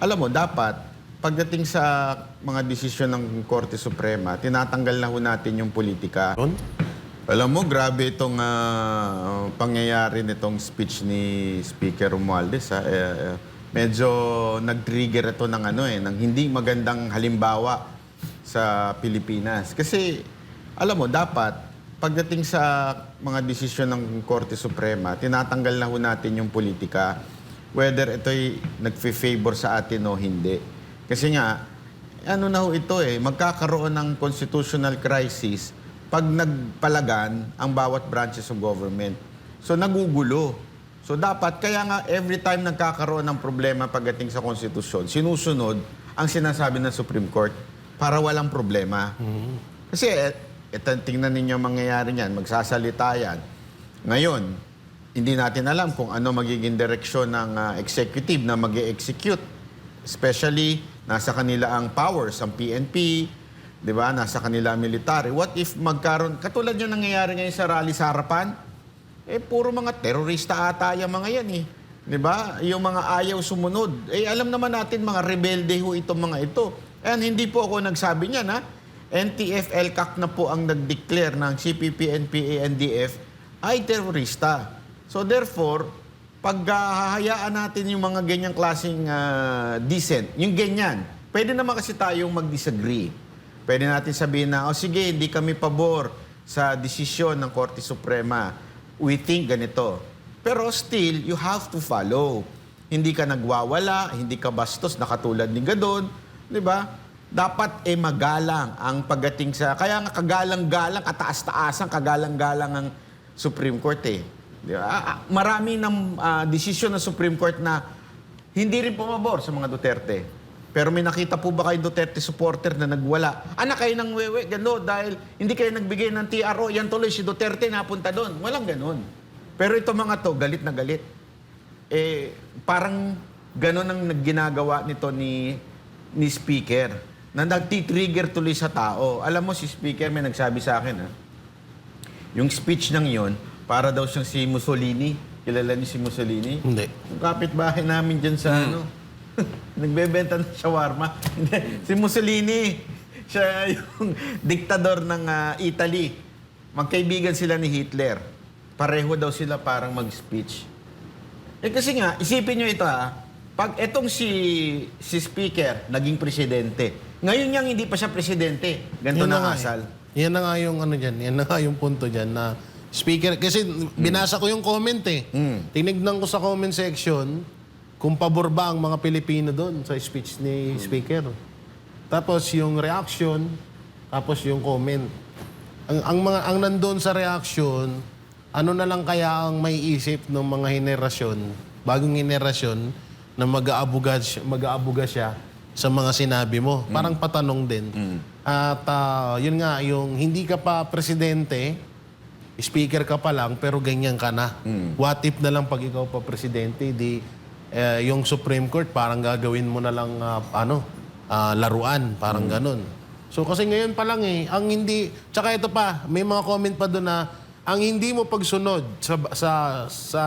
Alam mo, dapat pagdating sa mga desisyon ng Korte Suprema, tinatanggal na ho natin yung politika. Yun? Alam mo, grabe itong ah, pangyayari nitong speech ni Speaker Romualdez. Ha? Eh, eh, medyo nag-trigger ito ng, ano, eh, ng hindi magandang halimbawa sa Pilipinas. Kasi, alam mo, dapat pagdating sa mga desisyon ng Korte Suprema, tinatanggal na ho natin yung politika whether ito'y nagfe-favor sa atin o hindi. Kasi nga, ano na ho ito eh, magkakaroon ng constitutional crisis pag nagpalagan ang bawat branches of government. So nagugulo. So dapat, kaya nga every time nagkakaroon ng problema pagdating sa konstitusyon, sinusunod ang sinasabi ng Supreme Court para walang problema. Kasi eh, ito, tingnan ninyo ang mangyayari niyan, magsasalita yan. Ngayon, hindi natin alam kung ano magiging direksyon ng ah, executive na mag execute Especially, nasa kanila ang powers, ang PNP, di ba? Nasa kanila ang military. What if magkaroon, katulad yung nangyayari ngayon sa rally sa harapan, eh, puro mga terorista ata yung mga yan eh. Di ba? Yung mga ayaw sumunod. Eh, alam naman natin, mga rebelde ho itong mga ito. And hindi po ako nagsabi niyan, ha? NTF, LCAC na po ang nag-declare ng CPP, NPA, NDF ay terorista. So therefore, pag ah, hahayaan natin yung mga ganyang klaseng ah, decent, yung ganyan, pwede naman kasi tayong mag-disagree. Pwede natin sabihin na, oh sige, hindi kami pabor sa desisyon ng Korte Suprema. We think ganito. Pero still, you have to follow. Hindi ka nagwawala, hindi ka bastos na katulad ni Gadon, di ba? Dapat eh magalang ang pagdating sa... Kaya nga kagalang-galang, kataas-taasan, kagalang-galang ang Supreme Court eh. Di ba? Ah, ah, Marami ng ah, desisyon ng Supreme Court na hindi rin pumabor sa mga Duterte. Pero may nakita po ba kayo Duterte supporter na nagwala? Anak kayo ng wewe, gano, dahil hindi kayo nagbigay ng TRO, yan tuloy si Duterte napunta doon. Walang ganun. Pero ito mga to, galit na galit. Eh, parang ganun ang ginagawa nito ni, ni Speaker na nagtitrigger tuloy sa tao. Alam mo, si Speaker may nagsabi sa akin, ha? Yung speech ng yon para daw siyang si Mussolini. Kilala niyo si Mussolini? Hindi. Yung kapitbahay namin dyan sa ano, nagbebenta ng shawarma. Hindi, si Mussolini, siya yung diktador ng ah, Italy. Magkaibigan sila ni Hitler. Pareho daw sila parang mag-speech. Eh kasi nga, isipin nyo ito ha, pag etong si, si speaker naging presidente, ngayon niyang hindi pa siya presidente, ganito Yan na nga eh. asal. Yan na nga yung ano dyan. Yan na nga yung punto dyan na speaker. Kasi binasa ko yung comment eh. Mm. Tinignan ko sa comment section kung pabor ba ang mga Pilipino doon sa speech ni speaker. Tapos yung reaction, tapos yung comment. Ang, ang mga ang nandoon sa reaction, ano na lang kaya ang may isip ng mga henerasyon, bagong henerasyon na mag-aabuga siya, mag-aabuga siya sa mga sinabi mo. Parang patanong din. At ah, yun nga, yung hindi ka pa presidente, speaker ka pa lang, pero ganyan ka na. What if na lang pag ikaw pa presidente, di eh, yung Supreme Court parang gagawin mo na lang ah, ano, ah, laruan, parang ganun. So kasi ngayon pa lang eh, ang hindi, tsaka ito pa, may mga comment pa doon na ang hindi mo pagsunod sa, sa, sa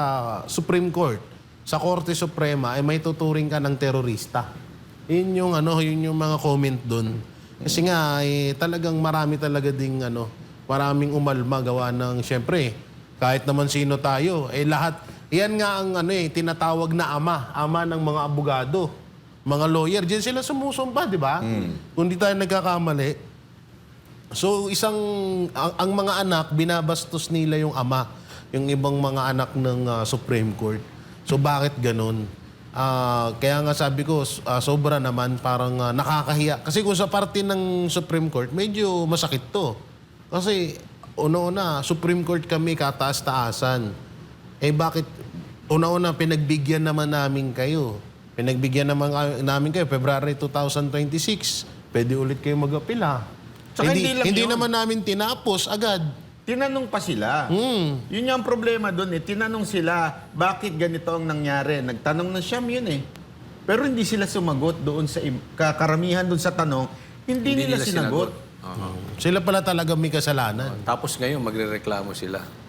Supreme Court, sa Korte Suprema, ay may tuturing ka ng terorista. Yun yung ano, yun yung mga comment doon. Kasi nga, eh, talagang marami talaga ding ano, maraming umalma gawa ng, syempre, kahit naman sino tayo, eh lahat, yan nga ang ano eh, tinatawag na ama, ama ng mga abogado, mga lawyer, diyan sila sumusumpa, di ba? Kung di tayo nagkakamali. So, isang, ang, ang mga anak, binabastos nila yung ama, yung ibang mga anak ng ah, Supreme Court. So, bakit ganun? Ah, kaya nga sabi ko, ah, sobra naman, parang ah, nakakahiya. Kasi kung sa parte ng Supreme Court, medyo masakit to. Kasi, una-una, Supreme Court kami kataas-taasan. Eh bakit, una-una, pinagbigyan naman namin kayo. Pinagbigyan naman namin kayo, February 2026. Pwede ulit kayo mag-apila. Hindi hindi yun. naman namin tinapos agad. Tinanong pa sila. Hmm. Yun yung problema doon eh. Tinanong sila, bakit ganito ang nangyari? Nagtanong na siyam yun eh. Pero hindi sila sumagot doon sa im- kakaramihan doon sa tanong, hindi, nila, sinagot. Oo. Sila pala talaga may kasalanan. Tapos ngayon, magrereklamo sila.